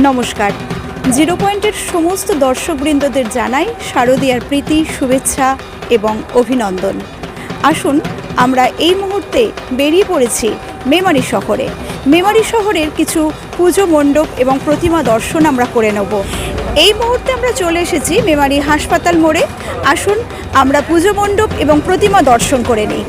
নমস্কার। জিরো পয়েন্টের সমস্ত দর্শকবৃন্দদের জানাই শারদীয়ার প্রীতি, শুভেচ্ছা এবং অভিনন্দন। আসুন, আমরা এই মুহূর্তে বেরিয়ে পড়েছি মেমারি শহরে। মেমারি শহরের কিছু পুজো মণ্ডপ এবং প্রতিমা দর্শন আমরা করে নেব। এই মুহূর্তে আমরা চলে এসেছি মেমারি হাসপাতাল মোড়ে। আসুন, আমরা পুজো মণ্ডপ এবং প্রতিমা দর্শন করে নিই।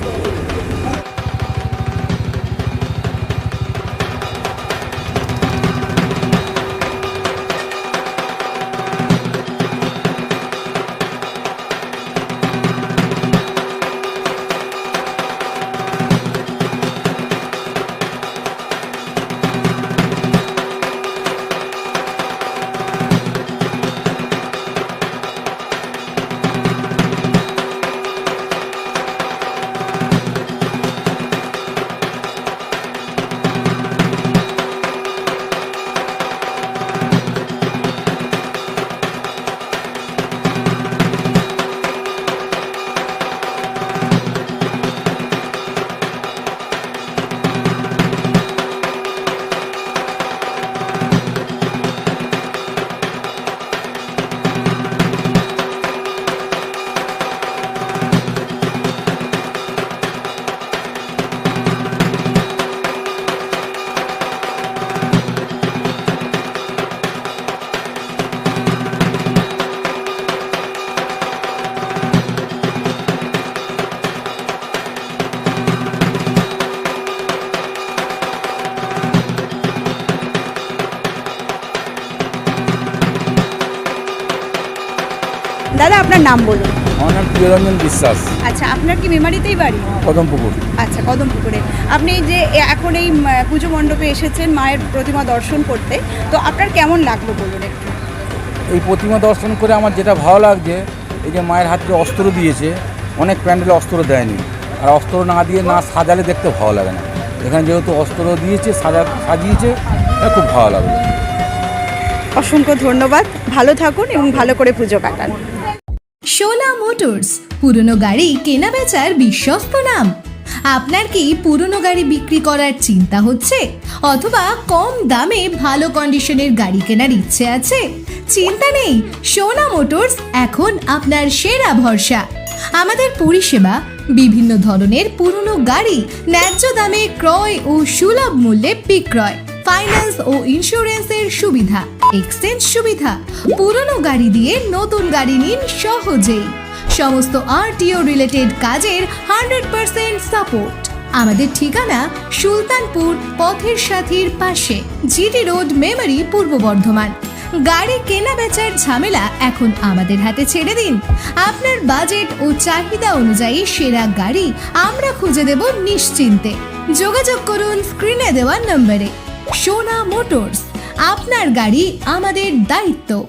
দাদা আপনার নাম বলুন। আমার নাম প্রিয়রঞ্জন বিশ্বাস। আচ্ছা আপনার কি মেমারিতেই বাড়ি? কদমপুকুর। আচ্ছা কদমপুকুরে। আপনি যে এখন এই পুজো মণ্ডপে এসেছেন মায়ের প্রতিমা দর্শন করতে তো আপনার কেমন লাগল বলুন একটু? এই প্রতিমা দর্শন করে আমার যেটা ভালো লাগছে এই যে মায়ের হাতে অস্ত্র দিয়েছে অনেক প্যান্ডেলে অস্ত্র দেয়নি। আর অস্ত্র না দিয়ে না সাজালে দেখতে ভালো লাগে না। এখানে যেহেতু অস্ত্র দিয়েছে সাজা সাজিয়েছে খুব ভালো লাগল। অসংখ্য ধন্যবাদ। ভালো থাকুন এবং ভালো করে পুজো কাটান। শোলা মোটরস পুরনো গাড়ি কেনা বেচার বিশ্বস্ত নাম। আপনার কি পুরনো গাড়ি বিক্রি করার চিন্তা হচ্ছে? অথবা কম দামে ভালো কন্ডিশনের গাড়ি কেনার ইচ্ছে আছে? চিন্তা নেই সোনা মোটরস এখন আপনার সেরা ভরসা। আমাদের পরিষেবা বিভিন্ন ধরনের পুরনো গাড়ি ন্যায্য দামে ক্রয় ও সুলভ মূল্যে বিক্রয়। ফাইন্যান্স ও ইন্স্যুরেন্সের সুবিধা, এক্সচেঞ্জ সুবিধা। পুরনো গাড়ি দিয়ে নতুন গাড়ি নিন সহজেই। সমস্ত আরটিও রিলেটেড কাজের হান্ড্রেড পার্সেন্ট সাপোর্ট। আমাদের ঠিকানা সুলতানপুর পথের সাথীর পাশে, জিটি রোড, মেমারি, পূর্ব বর্ধমান। গাড়ি কেনা বেচার ঝামেলা এখন আমাদের হাতে ছেড়ে দিন। আপনার বাজেট ও চাহিদা অনুযায়ী সেরা গাড়ি আমরা খুঁজে দেব নিশ্চিন্তে। যোগাযোগ করুন স্ক্রিনে দেওয়া নম্বরে। সোনা মোটরস আপনার গাড়ি আমাদের দায়িত্ব।